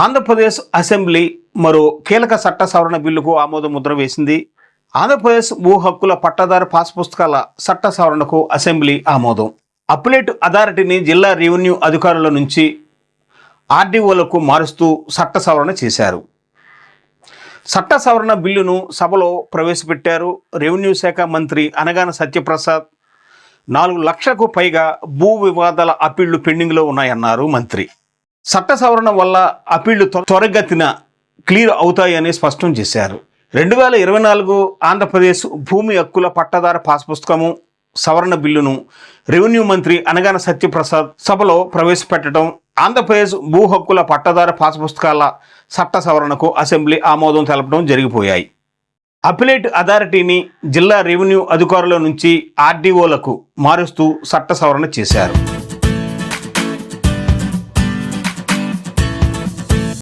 Andhra Pradesh assembly మరో కీలక చట్ట సవరణ బిల్లుకు ఆమోద ముద్ర వేసింది. ఆంధ్రప్రదేశ్ భూ హక్కుల పట్టాదారు పాస్ పుస్తకాల చట్ట సవరణకు అసెంబ్లీ ఆమోదం. అప్లేట్ అథారిటీని జిల్లా రెవెన్యూ అధికారుల నుంచి ఆర్డీఓలకు మారుస్తూ చట్ట సవరణ చేశారు. చట్ట సవరణ బిల్లును సభలో ప్రవేశపెట్టారు. రెవెన్యూ శాఖ మంత్రి అనగాన సత్యప్రసాద్ నాలుగు లక్షలకు పైగా భూ వివాదాల అప్పీళ్ళు పెండింగ్లో ఉన్నాయన్నారు మంత్రి. చట్ట సవరణ వల్ల అప్పీళ్ళు త్వరగతిన క్లియర్ అవుతాయని స్పష్టం చేశారు. రెండు వేల ఇరవై నాలుగు ఆంధ్రప్రదేశ్ భూమి హక్కుల పట్టాదార పాస్ పుస్తకము సవరణ బిల్లును రెవెన్యూ మంత్రి అనగాన సత్యప్రసాద్ సభలో ప్రవేశపెట్టడం ఆంధ్రప్రదేశ్ భూ హక్కుల పట్టాదార పాస్ పుస్తకాల చట్ట సవరణకు అసెంబ్లీ ఆమోదం తెలపడం జరిగిపోయాయి. అపిలేట్ అథారిటీని జిల్లా రెవెన్యూ అధికారుల నుంచి ఆర్డీఓలకు మారుస్తూ చట్ట సవరణ చేశారు.